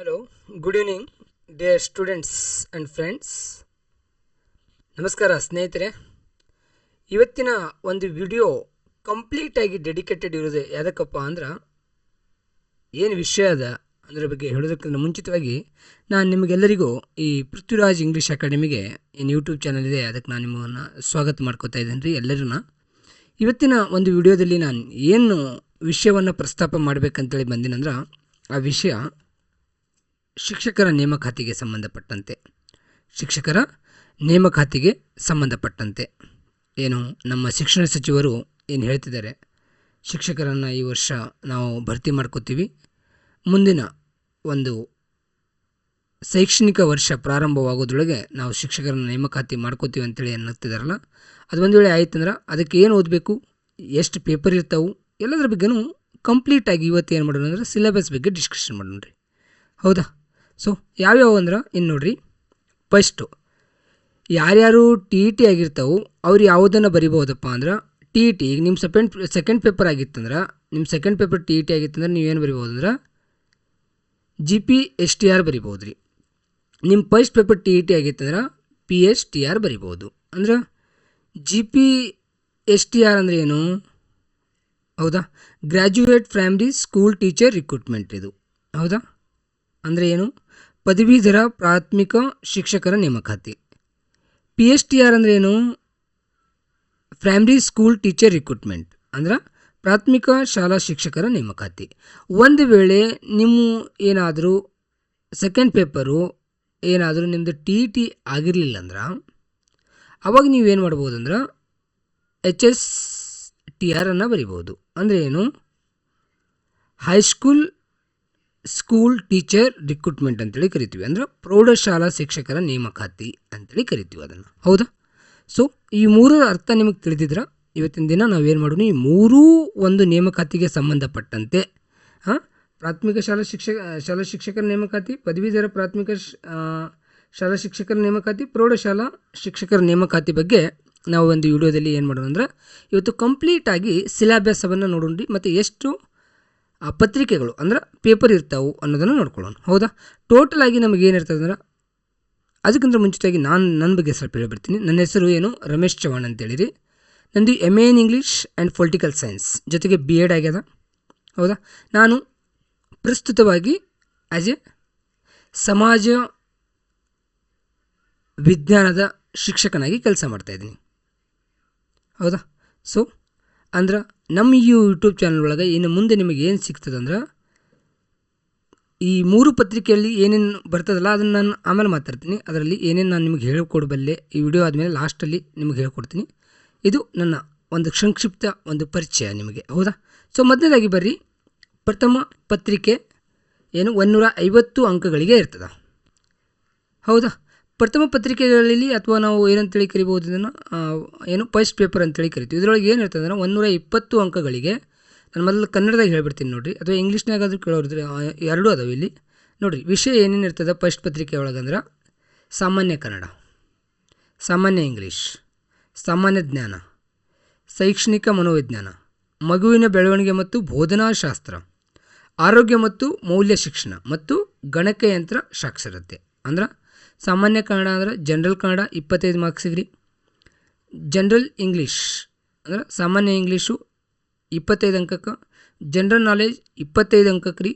Hello good evening dear students and friends ನಮಸ್ಕಾರ, ಸ್ನೇಹಿತರೆ. ಇವತ್ತಿನ ಒಂದು ವಿಡಿಯೋ ಕಂಪ್ಲೀಟಾಗಿ ಡೆಡಿಕೇಟೆಡ್ ಇರೋದು ಯಾವುದಕ್ಕಪ್ಪ ಅಂದ್ರೆ, ಏನು ವಿಷಯ ಅದ ಅದರ ಬಗ್ಗೆ ಹೇಳೋದಕ್ಕಿಂತ ಮುಂಚಿತವಾಗಿ ನಾನು ನಿಮಗೆಲ್ಲರಿಗೂ ಈ ಪೃಥ್ವಿರಾಜ್ ಇಂಗ್ಲೀಷ್ ಅಕಾಡೆಮಿಗೆ ಏನು ಯೂಟ್ಯೂಬ್ ಚಾನಲ್ ಇದೆ ಅದಕ್ಕೆ ನಾನು ನಿಮ್ಮನ್ನು ಸ್ವಾಗತ ಮಾಡ್ಕೋತಾ ಇದ್ದೇನೆ ರೀ ಎಲ್ಲರನ್ನ. ಇವತ್ತಿನ ಒಂದು ವಿಡಿಯೋದಲ್ಲಿ ನಾನು ಏನು ವಿಷಯವನ್ನು ಪ್ರಸ್ತಾಪ ಮಾಡಬೇಕಂತೇಳಿ ಬಂದಿನಂದ್ರೆ, ಆ ವಿಷಯ ಶಿಕ್ಷಕರ ನೇಮಕಾತಿಗೆ ಸಂಬಂಧಪಟ್ಟಂತೆ. ಶಿಕ್ಷಕರ ನೇಮಕಾತಿಗೆ ಸಂಬಂಧಪಟ್ಟಂತೆ. ಏನು, ನಮ್ಮ ಶಿಕ್ಷಣ ಸಚಿವರು ಏನು ಹೇಳ್ತಿದ್ದಾರೆ? ಶಿಕ್ಷಕರನ್ನು ಈ ವರ್ಷ ನಾವು ಭರ್ತಿ ಮಾಡ್ಕೋತೀವಿ. ಮುಂದಿನ ಒಂದು ಶೈಕ್ಷಣಿಕ ವರ್ಷ ಪ್ರಾರಂಭವಾಗೋದ್ರೊಳಗೆ ನಾವು ಶಿಕ್ಷಕರನ್ನು ನೇಮಕಾತಿ ಮಾಡ್ಕೋತೀವಿ ಅಂತೇಳಿ ಅನ್ನತ್ತಿದ್ದಾರಲ್ಲ, ಅದು ಒಂದು ವೇಳೆ ಆಯ್ತಂದ್ರೆ ಅದಕ್ಕೆ ಏನು ಓದಬೇಕು? ಎಷ್ಟು ಪೇಪರ್ ಇರ್ತಾವೆ? ಎಲ್ಲದರ ಬಗ್ಗೆನೂ ಕಂಪ್ಲೀಟಾಗಿ ಇವತ್ತು ಏನು ಮಾಡೋಣ ಅಂದ್ರೆ ಸಿಲೆಬಸ್ ಬಗ್ಗೆ ಡಿಸ್ಕಷನ್ ಮಾಡೋಣ ರೀ. ಹೌದಾ? ಸೊ ಯಾವ್ಯಾವ ಅಂದ್ರೆ ಇನ್ನು ನೋಡ್ರಿ. ಫಸ್ಟು ಯಾರ್ಯಾರು ಟಿ ಇ ಟಿ ಆಗಿರ್ತಾವೆ, ಅವ್ರು ಯಾವುದನ್ನು ಬರಿಬೋದಪ್ಪ ಅಂದ್ರೆ ಟಿ ಇ ಟಿ ಈಗ ನಿಮ್ಮ ಸೆಕೆಂಡ್ ಸೆಕೆಂಡ್ ಪೇಪರ್ ಆಗಿತ್ತಂದ್ರೆ ನಿಮ್ಮ second paper T E T ಆಗಿತ್ತಂದ್ರೆ ನೀವೇನು ಬರಿಬೋದು ಅಂದ್ರೆ G P S T R ಬರಿಬೋದು ರೀ ನಿಮ್ಮ first paper T E T ಆಗಿತ್ತಂದ್ರೆ P S T R ಬರಿಬೋದು ಅಂದ್ರೆ G P S T R ಅಂದರೆ ಏನು? ಹೌದಾ? Graduate primary school teacher recruitment ಇದು. ಹೌದಾ? ಅಂದರೆ ಏನು? ಪದವೀಧರ ಪ್ರಾಥಮಿಕ ಶಿಕ್ಷಕರ ನೇಮಕಾತಿ. ಪಿ ಎಚ್ ಟಿ ಆರ್ ಅಂದರೆ ಏನು? ಪ್ರೈಮ್ರಿ ಸ್ಕೂಲ್ ಟೀಚರ್ ರಿಕ್ರೂಟ್ಮೆಂಟ್ ಅಂದ್ರೆ ಪ್ರಾಥಮಿಕ ಶಾಲಾ ಶಿಕ್ಷಕರ ನೇಮಕಾತಿ. ಒಂದು ವೇಳೆ ನಿಮ್ಮ ಏನಾದರೂ ಸೆಕೆಂಡ್ ಪೇಪರು ಏನಾದರೂ ನಿಮ್ಮದು ಟಿ ಟಿ ಆಗಿರಲಿಲ್ಲ ಅಂದ್ರೆ, ಅವಾಗ ನೀವೇನು ಮಾಡ್ಬೋದು ಅಂದ್ರೆ ಎಚ್ ಎಸ್ ಟಿ ಆರನ್ನು ಬರಿಬೋದು. ಅಂದರೆ ಏನು? ಹೈಸ್ಕೂಲ್ ಸ್ಕೂಲ್ ಟೀಚರ್ ರಿಕ್ರೂಟ್ಮೆಂಟ್ ಅಂತೇಳಿ ಕರಿತೀವಿ. ಅಂದ್ರೆ ಪ್ರೌಢಶಾಲಾ ಶಿಕ್ಷಕರ ನೇಮಕಾತಿ ಅಂತೇಳಿ ಕರಿತೀವಿ ಅದನ್ನು. ಹೌದಾ? ಸೊ ಈ ಮೂರರ ಅರ್ಥ ನಿಮಗೆ ತಿಳಿದಿದ್ರೆ? ಇವತ್ತಿನ ದಿನ ನಾವೇನು ಮಾಡೋಣ? ಈ ಮೂರೂ ಒಂದು ನೇಮಕಾತಿಗೆ ಸಂಬಂಧಪಟ್ಟಂತೆ, ಹಾಂ, ಪ್ರಾಥಮಿಕ ಶಾಲಾ ಶಿಕ್ಷಕ ಶಾಲಾ ಶಿಕ್ಷಕರ ನೇಮಕಾತಿ, ಪದವೀಧರ ಪ್ರಾಥಮಿಕ ಶಾಲಾ ಶಿಕ್ಷಕರ ನೇಮಕಾತಿ, ಪ್ರೌಢಶಾಲಾ ಶಿಕ್ಷಕರ ನೇಮಕಾತಿ ಬಗ್ಗೆ ನಾವು ಒಂದು ವಿಡಿಯೋದಲ್ಲಿ ಏನು ಮಾಡೋಣ ಅಂದ್ರೆ, ಇವತ್ತು ಕಂಪ್ಲೀಟಾಗಿ ಸಿಲಾಬಸವನ್ನು ನೋಡೋಣ ಮತ್ತು ಎಷ್ಟು ಪತ್ರಿಕೆಗಳು ಅಂದ್ರೆ ಪೇಪರ್ ಇರ್ತಾವೆ ಅನ್ನೋದನ್ನು ನೋಡ್ಕೊಳ್ಳೋಣ. ಹೌದಾ? ಟೋಟಲ್ ಆಗಿ ನಮಗೆ ಏನಿರ್ತದೆ ಅಂದ್ರೆ ಅದಕ್ಕಿಂತ ಮುಂಚಿತವಾಗಿ ನಾನು ನನ್ನ ಬಗ್ಗೆ ಸ್ವಲ್ಪ ಹೇಳಿಬಿಡ್ತೀನಿ. ನನ್ನ ಹೆಸರು ಏನು ರಮೇಶ್ ಚವಾಣ್ ಅಂತೇಳಿರಿ. ನಂದು M A in English and political science ಜೊತೆಗೆ ಬಿ ಎಡ್ ಆಗ್ಯದ. ಹೌದಾ? ನಾನು ಪ್ರಸ್ತುತವಾಗಿ ಆ್ಯಸ್ ಎ ಸಮಾಜ ವಿಜ್ಞಾನದ ಶಿಕ್ಷಕನಾಗಿ ಕೆಲಸ ಮಾಡ್ತಾಯಿದ್ದೀನಿ ಹೌದಾ? ಸೊ ಅಂದ್ರೆ ನಮ್ಮ ಈ ಯೂಟ್ಯೂಬ್ ಚಾನಲ್ ಒಳಗೆ ಇನ್ನು ಮುಂದೆ ನಿಮಗೆ ಏನು ಸಿಗ್ತದೆ ಅಂದ್ರೆ ಈ ಮೂರು ಪತ್ರಿಕೆಯಲ್ಲಿ ಏನೇನು ಬರ್ತದಲ್ಲ ಅದನ್ನು ನಾನು ಆಮೇಲೆ ಮಾತಾಡ್ತೀನಿ. ಅದರಲ್ಲಿ ಏನೇನು ನಾನು ನಿಮಗೆ ಹೇಳ್ಕೊಡಬಲ್ಲೆ ಈ ವಿಡಿಯೋ ಆದಮೇಲೆ ಲಾಸ್ಟಲ್ಲಿ ನಿಮಗೆ ಹೇಳ್ಕೊಡ್ತೀನಿ. ಇದು ನನ್ನ ಒಂದು ಸಂಕ್ಷಿಪ್ತ ಒಂದು ಪರಿಚಯ ನಿಮಗೆ, ಹೌದಾ? ಸೊ ಮೊದಲನೇದಾಗಿ ಬರ್ರಿ. ಪ್ರಥಮ ಪತ್ರಿಕೆ ಏನು ಒಂದೂರ ಐವತ್ತು ಅಂಕಗಳಿಗೆ ಇರ್ತದೆ. ಹೌದಾ? ಪ್ರಥಮ ಪತ್ರಿಕೆಗಳಲ್ಲಿ ಅಥವಾ ನಾವು ಏನಂತೇಳಿ ಕರಿಬೋದು ಇದನ್ನು ಏನು ಫಸ್ಟ್ ಪೇಪರ್ ಅಂತೇಳಿ ಕರಿತೀವಿ. ಇದರೊಳಗೆ ಏನು ಅಂದ್ರೆ ಒಂದೂರ ಇಪ್ಪತ್ತು ಅಂಕಗಳಿಗೆ, ನಾನು ಮೊದಲು ಕನ್ನಡದಾಗ ಹೇಳ್ಬಿಡ್ತೀನಿ ನೋಡಿರಿ, ಅಥವಾ ಇಂಗ್ಲೀಷ್ನಾಗಾದರೂ ಕೇಳೋರಿದ್ರೆ ಎರಡೂ ಅದಾವೆ ಇಲ್ಲಿ. ನೋಡಿರಿ, ವಿಷಯ ಏನೇನು ಇರ್ತದೆ ಫಸ್ಟ್ ಪತ್ರಿಕೆ ಒಳಗಂದ್ರೆ ಸಾಮಾನ್ಯ ಕನ್ನಡ, ಸಾಮಾನ್ಯ ಇಂಗ್ಲೀಷ್, ಸಾಮಾನ್ಯ ಜ್ಞಾನ, ಶೈಕ್ಷಣಿಕ ಮನೋವಿಜ್ಞಾನ, ಮಗುವಿನ ಬೆಳವಣಿಗೆ ಮತ್ತು ಬೋಧನಾಶಾಸ್ತ್ರ, ಆರೋಗ್ಯ ಮತ್ತು ಮೌಲ್ಯ ಶಿಕ್ಷಣ ಮತ್ತು ಗಣಕಯಂತ್ರ ಸಾಕ್ಷರತೆ ಅಂದ್ರೆ ಸಾಮಾನ್ಯ ಕನ್ನಡ ಅಂದ್ರೆ ಜನರಲ್ ಕನ್ನಡ ಇಪ್ಪತ್ತೈದು ಮಾರ್ಕ್ಸಿಗೆ ರೀ ಜನರಲ್ ಇಂಗ್ಲೀಷ್ ಅಂದ್ರೆ ಸಾಮಾನ್ಯ ಇಂಗ್ಲೀಷು ಇಪ್ಪತ್ತೈದು ಅಂಕಕ್ಕೆ. ಜನರಲ್ ನಾಲೆಜ್ ಇಪ್ಪತ್ತೈದು ಅಂಕಕ್ಕೆ ರೀ.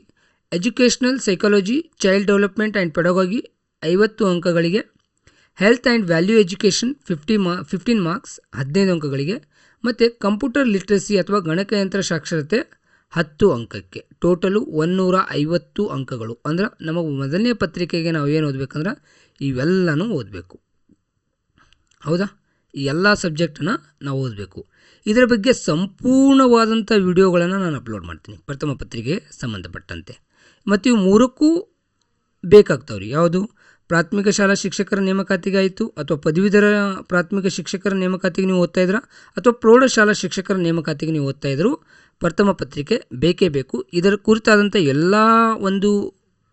Educational psychology child development and pedagogy ಐವತ್ತು ಅಂಕಗಳಿಗೆ. Health and value education fifty ma fifteen marks ಹದಿನೈದು ಅಂಕಗಳಿಗೆ. ಮತ್ತು ಕಂಪ್ಯೂಟರ್ ಲಿಟ್ರಸಿ ಅಥವಾ ಗಣಕಯಂತ್ರ ಸಾಕ್ಷರತೆ ಹತ್ತು ಅಂಕಕ್ಕೆ. ಟೋಟಲು ಒನ್ನೂರ ಐವತ್ತು ಅಂಕಗಳು. ಅಂದ್ರೆ ನಮಗೆ ಮೊದಲನೇ ಪತ್ರಿಕೆಗೆ ನಾವು ಏನು ಓದಬೇಕಂದ್ರೆ ಇವೆಲ್ಲನೂ ಓದಬೇಕು. ಹೌದಾ? ಈ ಎಲ್ಲ ಸಬ್ಜೆಕ್ಟನ್ನು ನಾವು ಓದಬೇಕು. ಇದರ ಬಗ್ಗೆ ಸಂಪೂರ್ಣವಾದಂಥ ವಿಡಿಯೋಗಳನ್ನು ನಾನು ಅಪ್ಲೋಡ್ ಮಾಡ್ತೀನಿ. ಪ್ರಥಮ ಪತ್ರಿಕೆಗೆ ಸಂಬಂಧಪಟ್ಟಂತೆ. ಮತ್ತು ಇವು ಮೂರಕ್ಕೂ ಬೇಕಾಗ್ತಾವೆ ರೀ ಯಾವುದು? ಪ್ರಾಥಮಿಕ ಶಾಲಾ ಶಿಕ್ಷಕರ ನೇಮಕಾತಿಗೆ ಆಯಿತು, ಅಥವಾ ಪದವೀಧರ ಪ್ರಾಥಮಿಕ ಶಿಕ್ಷಕರ ನೇಮಕಾತಿಗೆ ನೀವು ಓದ್ತಾ ಇದ್ರ, ಅಥವಾ ಪ್ರೌಢಶಾಲಾ ಶಿಕ್ಷಕರ ನೇಮಕಾತಿಗೆ ನೀವು ಓದ್ತಾ ಇದ್ರು ಪ್ರಥಮ ಪತ್ರಿಕೆ, ಬೇಕೇ ಬೇಕು. ಇದರ ಕುರಿತಾದಂಥ ಎಲ್ಲ ಒಂದು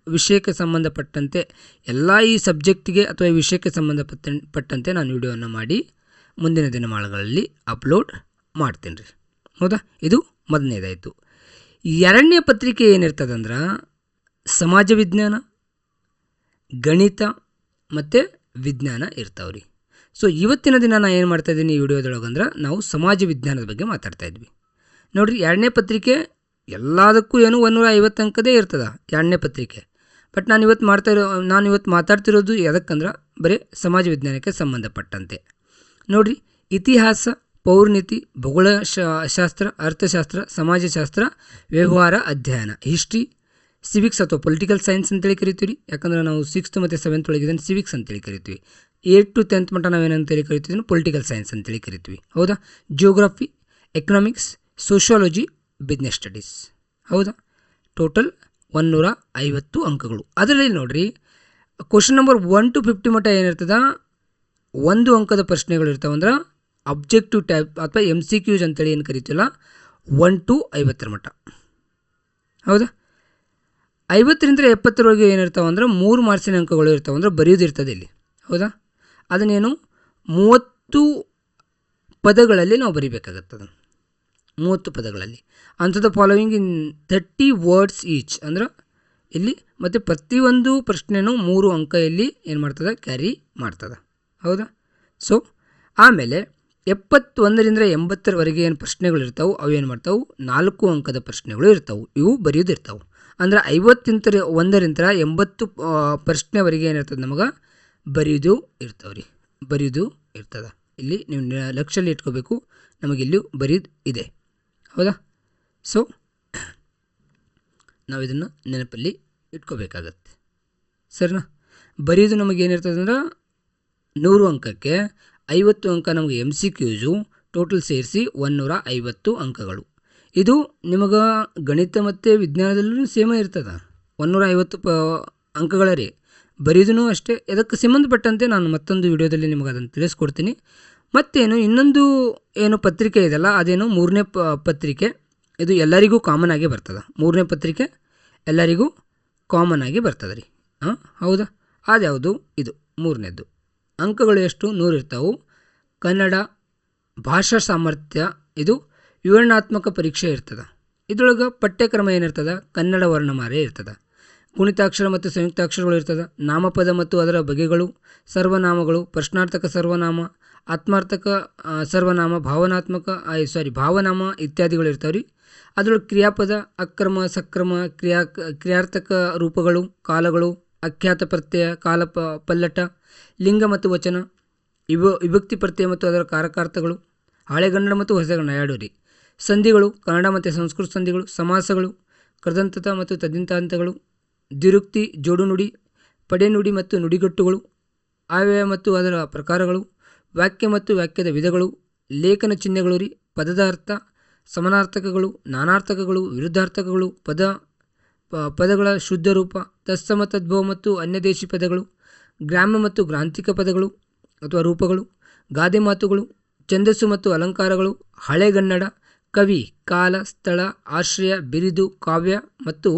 ವಿಷಯಕ್ಕೆ ಸಂಬಂಧಪಟ್ಟಂತೆ, ಎಲ್ಲ ಈ ಸಬ್ಜೆಕ್ಟಿಗೆ ಅಥವಾ ವಿಷಯಕ್ಕೆ ಸಂಬಂಧಪಟ್ಟ ಪಟ್ಟಂತೆ ನಾನು ವಿಡಿಯೋವನ್ನು ಮಾಡಿ, ಮುಂದಿನ ದಿನಮಾನಗಳಲ್ಲಿ ಅಪ್ಲೋಡ್ ಮಾಡ್ತೀನಿ ರೀ ಹೌದಾ? ಇದು ಮೊದಲನೇದಾಯಿತು. ಎರಡನೇ ಪತ್ರಿಕೆ ಏನಿರ್ತದಂದ್ರೆ, ಸಮಾಜ ವಿಜ್ಞಾನ, ಗಣಿತ ಮತ್ತು ವಿಜ್ಞಾನ ಇರ್ತಾವೆ ರೀ ಸೊ ಇವತ್ತಿನ ದಿನ ನಾನು ಏನು ಮಾಡ್ತಾ ಇದ್ದೀನಿ ಈ ವಿಡಿಯೋದೊಳಗಂದ್ರೆ, ನಾವು ಸಮಾಜ ವಿಜ್ಞಾನದ ಬಗ್ಗೆ ಮಾತಾಡ್ತಾ ಇದ್ವಿ. ನೋಡಿರಿ, ಎರಡನೇ ಪತ್ರಿಕೆ ಎಲ್ಲದಕ್ಕೂ ಏನು ಒಂದೂರ ಐವತ್ತು ಅಂಕದೇ ಇರ್ತದೆ, ಎರಡನೇ ಪತ್ರಿಕೆ. ಬಟ್ ನಾನು ಇವತ್ತು ಮಾಡ್ತಾ ಇರೋ, ನಾನು ಇವತ್ತು ಮಾತಾಡ್ತಿರೋದು ಎದಕ್ಕಂದ್ರೆ, ಬರೀ ಸಮಾಜ ವಿಜ್ಞಾನಕ್ಕೆ ಸಂಬಂಧಪಟ್ಟಂತೆ. ನೋಡಿರಿ, ಇತಿಹಾಸ ಪೌರ್ಣಿತಿ ಭೂಗೋಳ ಶಾಸ್ತ್ರ, ಅರ್ಥಶಾಸ್ತ್ರ, ಸಮಾಜಶಾಸ್ತ್ರ, ವ್ಯವಹಾರ ಅಧ್ಯಯನ, ಹಿಸ್ಟ್ರಿ ಸಿವಿಕ್ಸ್ ಅಥವಾ ಪೊಲಿಟಿಕಲ್ ಸೈನ್ಸ್ ಅಂತೇಳಿ ಕರಿತೀವಿ ಯಾಕಂದ್ರೆ ನಾವು ಸಿಕ್ಸ್ತ್ ಮತ್ತು ಸೆವೆಂತ್ ಒಳಗೆ ಇದನ್ನು ಸಿವಿಕ್ಸ್ ಅಂತೇಳಿ ಕರಿತೀವಿ. ಏಟ್ ಟು ಟೆಂತ್ ಮಟ್ಟ ನಾವೇನಂತೇಳಿ ಕರಿತೀವಿ ಪೊಲಿಟಿಕಲ್ ಸೈನ್ಸ್ ಅಂತೇಳಿ ಕರಿತೀವಿ. ಹೌದಾ? Geography economics sociology business studies ಹೌದಾ? ಟೋಟಲ್ ಒನ್ನೂರ ಐವತ್ತು ಅಂಕಗಳು. ಅದರಲ್ಲಿ ನೋಡಿರಿ question number one to fifty ಮಟ್ಟ ಏನಿರ್ತದೆ? ಒಂದು ಅಂಕದ ಪ್ರಶ್ನೆಗಳು ಇರ್ತಾವಂದ್ರೆ ಅಬ್ಜೆಕ್ಟಿವ್ ಟೈಪ್ ಅಥವಾ ಎಂ ಸಿ ಕ್ಯೂಸ್ ಅಂತೇಳಿ ಏನು ಕರಿತೀವಲ್ಲ ಒನ್ ಟು ಐವತ್ತರ ಮಟ್ಟ. ಹೌದಾ? ಐವತ್ತರಿಂದ ಎಪ್ಪತ್ತರವರೆಗೆ ಏನಿರ್ತಾವೆ ಅಂದ್ರೆ, ಮೂರು ಮಾರ್ಕ್ಸಿನ ಅಂಕಗಳು ಇರ್ತಾವೆ ಅಂದ್ರೆ ಬರೆಯೋದಿರ್ತದೆ ಇಲ್ಲಿ. ಹೌದಾ? ಅದನ್ನೇನು ಮೂವತ್ತು ಪದಗಳಲ್ಲಿ ನಾವು ಬರಿಬೇಕಾಗತ್ತೆ ಅದನ್ನು ಮೂವತ್ತು ಪದಗಳಲ್ಲಿ. ಅಂಥದ್ದು following in thirty words each ಅಂದ್ರೆ ಇಲ್ಲಿ ಮತ್ತು ಪ್ರತಿಯೊಂದು ಪ್ರಶ್ನೆನೂ ಮೂರು ಅಂಕ ಇಲ್ಲಿ ಏನು ಮಾಡ್ತದೆ? ಕ್ಯಾರಿ ಮಾಡ್ತದೆ. ಹೌದಾ? ಸೊ ಆಮೇಲೆ ಎಪ್ಪತ್ತೊಂದರಿಂದ ಎಂಬತ್ತರವರೆಗೆ ಏನು ಪ್ರಶ್ನೆಗಳು ಇರ್ತಾವೆ? ಅವು ಏನು ಮಾಡ್ತಾವೆ? ನಾಲ್ಕು ಅಂಕದ ಪ್ರಶ್ನೆಗಳು ಇರ್ತಾವೆ. ಇವು ಬರೆಯೋದು ಇರ್ತಾವೆ. ಅಂದ್ರೆ ಐವತ್ತಿಂತ ಒಂದರಿಂದ ಎಂಬತ್ತು ಪ್ರಶ್ನೆವರೆಗೆ ಏನಿರ್ತದೆ ನಮಗೆ? ಬರೆಯೋದು ಇರ್ತಾವೆ ರೀ ಬರೆಯೋದು ಇರ್ತದೆ. ಇಲ್ಲಿ ನೀವು ಲಕ್ಷಲ್ಲಿ ಇಟ್ಕೋಬೇಕು. ನಮಗಿಲ್ಲಿ ಬರೆಯೋದು ಇದೆ. ಹೌದಾ? ಸೊ ನಾವು ಇದನ್ನು ನೆನಪಲ್ಲಿ ಇಟ್ಕೋಬೇಕಾಗತ್ತೆ. ಸರಿನಾ? ಬರೆಯೋದು ನಮಗೇನಿರ್ತದೆ ಅಂದ್ರೆ ನೂರು ಅಂಕಕ್ಕೆ ಐವತ್ತು ಅಂಕ ನಮಗೆ ಎಂ ಸಿ ಕ್ಯೂಸು ಟೋಟಲ್ ಸೇರಿಸಿ ಒನ್ನೂರ ಐವತ್ತು ಅಂಕಗಳು. ಇದು ನಿಮಗೆ ಗಣಿತ ಮತ್ತು ವಿಜ್ಞಾನದಲ್ಲೂ ಸೇಮ ಇರ್ತದೆ. ಒನ್ನೂರ ಐವತ್ತು ಪ ಅಂಕಗಳ ರೀ. ಬರೀದೂ ಅಷ್ಟೇ. ಇದಕ್ಕೆ ಸಂಬಂಧಪಟ್ಟಂತೆ ನಾನು ಮತ್ತೊಂದು ವಿಡಿಯೋದಲ್ಲಿ ನಿಮಗೆ ಅದನ್ನು ತಿಳಿಸ್ಕೊಡ್ತೀನಿ. ಮತ್ತೇನು, ಇನ್ನೊಂದು ಏನು ಪತ್ರಿಕೆ ಇದೆಯಲ್ಲ, ಅದೇನು ಮೂರನೇ ಪತ್ರಿಕೆ. ಇದು ಎಲ್ಲರಿಗೂ ಕಾಮನ್ ಆಗಿ ಬರ್ತದೆ. ಮೂರನೇ ಪತ್ರಿಕೆ ಎಲ್ಲರಿಗೂ ಕಾಮನ್ ಆಗಿ ಬರ್ತದೆ ರೀ. ಹಾಂ ಹೌದಾ? ಅದ್ಯಾವುದು? ಇದು ಮೂರನೇದ್ದು. ಅಂಕಗಳು ಎಷ್ಟು? ನೂರು ಇರ್ತಾವೆ. ಕನ್ನಡ ಭಾಷಾ ಸಾಮರ್ಥ್ಯ, ಇದು ವಿವರಣಾತ್ಮಕ ಪರೀಕ್ಷೆ ಇರ್ತದೆ. ಇದ್ರೊಳಗೆ ಪಠ್ಯಕ್ರಮ ಏನಿರ್ತದೆ? ಕನ್ನಡ ವರ್ಣಮಾಲೆ ಇರ್ತದೆ. ಗುಣಿತಾಕ್ಷರ ಮತ್ತು ಸಂಯುಕ್ತಾಕ್ಷರಗಳು ಇರ್ತದೆ. ನಾಮಪದ ಮತ್ತು ಅದರ ಬಗೆಗಳು, ಸರ್ವನಾಮಗಳು, ಪ್ರಶ್ನಾರ್ಥಕ ಸರ್ವನಾಮ ಆತ್ಮಾರ್ಥಕ ಸರ್ವನಾಮ, ಭಾವನಾತ್ಮಕ ಸಾರಿ ಭಾವನಾಮ ಇತ್ಯಾದಿಗಳು ಇರ್ತಾವೆ ರೀ ಅದರೊಳಗೆ ಕ್ರಿಯಾಪದ, ಅಕ್ರಮ, ಸಕ್ರಮ, ಕ್ರಿಯಾ, ಕ್ರಿಯಾರ್ಥಕ ರೂಪಗಳು, ಕಾಲಗಳು, ಅಖ್ಯಾತ ಪ್ರತ್ಯಯ, ಕಾಲ ಪಲ್ಲಟ, ಲಿಂಗ ಮತ್ತು ವಚನ, ವಿಭ, ವಿಭಕ್ತಿ ಪ್ರತ್ಯಯ ಮತ್ತು ಅದರ ಕಾರಕಾರ್ಥಗಳು, ಹಳೆಗನ್ನಡ ಮತ್ತು ಹೊಸಗನ್ನಡ ಎರಡು ರೀ. ಸಂಧಿಗಳು, ಕನ್ನಡ ಮತ್ತು ಸಂಸ್ಕೃತ ಸಂಧಿಗಳು, ಸಮಾಸಗಳು, ಕೃದಂತತ ಮತ್ತು ತದ್ದಿಂತಾಂತಗಳು ದಿರುಕ್ತಿ ಜೋಡು ನುಡಿ ಪಡೆನುಡಿ ಮತ್ತು ನುಡಿಗಟ್ಟುಗಳು ಆವ್ಯಯ ಮತ್ತು ಅದರ ಪ್ರಕಾರಗಳು ವಾಕ್ಯ ಮತ್ತು ವಾಕ್ಯದ ವಿಧಗಳು, ಲೇಖನ ಚಿಹ್ನೆಗಳು ರೀ ಪದದ ಅರ್ಥ ಸಮಾನಾರ್ಥಕಗಳು, ನಾನಾರ್ಥಕಗಳು, ವಿರುದ್ಧಾರ್ಥಕಗಳು, ಪದ ಪದಗಳ ಶುದ್ಧ ರೂಪ ತತ್ಸಮ ತದ್ಭವ ಮತ್ತು ಅನ್ಯದೇಶಿ ಪದಗಳು, ಗ್ರಾಮ್ಯ ಮತ್ತು ಗ್ರಾಂಥಿಕ ಪದಗಳು ಅಥವಾ ರೂಪಗಳು, ಗಾದೆ ಮಾತುಗಳು, ಛಂದಸ್ಸು ಮತ್ತು ಅಲಂಕಾರಗಳು ಹಳೆಗನ್ನಡ ಕವಿ, ಕಾಲ, ಸ್ಥಳ, ಆಶ್ರಯ, ಬಿರಿದು, ಕಾವ್ಯ ಮತ್ತು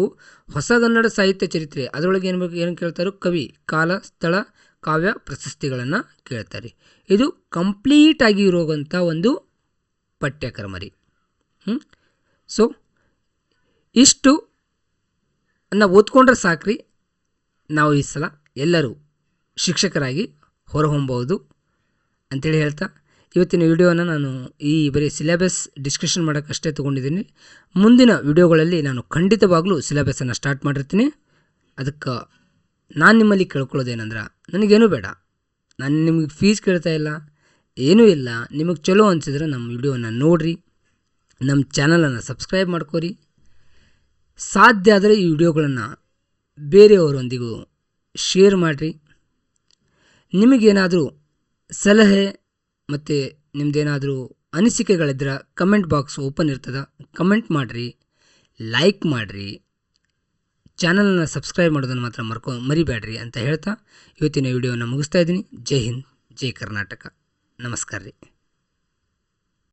ಹೊಸಗನ್ನಡ ಸಾಹಿತ್ಯ ಚರಿತ್ರೆ. ಅದರೊಳಗೆ ಏನು ಬೇಕು, ಏನು ಕೇಳ್ತಾರೋ? ಕವಿ, ಕಾಲ, ಸ್ಥಳ, ಕಾವ್ಯ ಪ್ರಶಸ್ತಿಗಳನ್ನು ಕೇಳ್ತಾರೆ. ಇದು ಕಂಪ್ಲೀಟ್ ಆಗಿ ಇರೋವಂಥ ಒಂದು ಪಠ್ಯಕ್ರಮ ರೀ ಹ್ಞೂ ಸೊ ಇಷ್ಟು ನಾವು ಓದ್ಕೊಂಡ್ರೆ ಸಾಕ್ರಿ. ನಾವು ಈ ಸಲ ಎಲ್ಲರೂ ಶಿಕ್ಷಕರಾಗಿ ಹೊರಹೊಮ್ಮಬಹುದು ಅಂತೇಳಿ ಹೇಳ್ತಾ, ಇವತ್ತಿನ ವಿಡಿಯೋನ ನಾನು ಈ ಬರೀ ಸಿಲೆಬಸ್ ಡಿಸ್ಕಷನ್ ಮಾಡೋಕ್ಕಷ್ಟೇ ತೊಗೊಂಡಿದ್ದೀನಿ. ಮುಂದಿನ ವಿಡಿಯೋಗಳಲ್ಲಿ ನಾನು ಖಂಡಿತವಾಗಲೂ ಸಿಲೆಬಸನ್ನು ಸ್ಟಾರ್ಟ್ ಮಾಡಿರ್ತೀನಿ. ಅದಕ್ಕೆ ನಾನು ನಿಮ್ಮಲ್ಲಿ ಕೇಳ್ಕೊಳ್ಳೋದೇನಂದ್ರೆ, ನನಗೇನು ಬೇಡ. ನಾನು ನಿಮಗೆ ಫೀಸ್ ಕೇಳ್ತಾ ಇಲ್ಲ, ಏನೂ ಇಲ್ಲ, ನಿಮಗೆ ಚಲೋ ಅನಿಸಿದ್ರೆ ನಮ್ಮ ವಿಡಿಯೋನ ನೋಡಿರಿ ನಮ್ಮ ಚಾನಲನ್ನು ಸಬ್ಸ್ಕ್ರೈಬ್ ಮಾಡ್ಕೋರಿ. ಸಾಧ್ಯ ಆದರೆ ಈ ವಿಡಿಯೋಗಳನ್ನು ಬೇರೆಯವರೊಂದಿಗೂ ಶೇರ್ ಮಾಡಿರಿ. ನಿಮಗೇನಾದರೂ ಸಲಹೆ ಮತ್ತು ನಿಮ್ಮದೇನಾದರೂ ಅನಿಸಿಕೆಗಳಿದ್ರೆ ಕಮೆಂಟ್ ಬಾಕ್ಸ್ ಓಪನ್ ಇರ್ತದೆ ಕಮೆಂಟ್ ಮಾಡಿರಿ ಲೈಕ್ ಮಾಡಿರಿ. ಚಾನಲನ್ನು ಸಬ್ಸ್ಕ್ರೈಬ್ ಮಾಡೋದನ್ನು ಮಾತ್ರ ಮರ್ಕೊ ಮರಿಬೇಡ್ರಿ ಅಂತ ಹೇಳ್ತಾ ಇವತ್ತಿನ ವಿಡಿಯೋನ ಮುಗಿಸ್ತಾ ಇದ್ದೀನಿ. ಜೈ ಹಿಂದ್, ಜೈ ಕರ್ನಾಟಕ. ನಮಸ್ಕಾರ ರೀ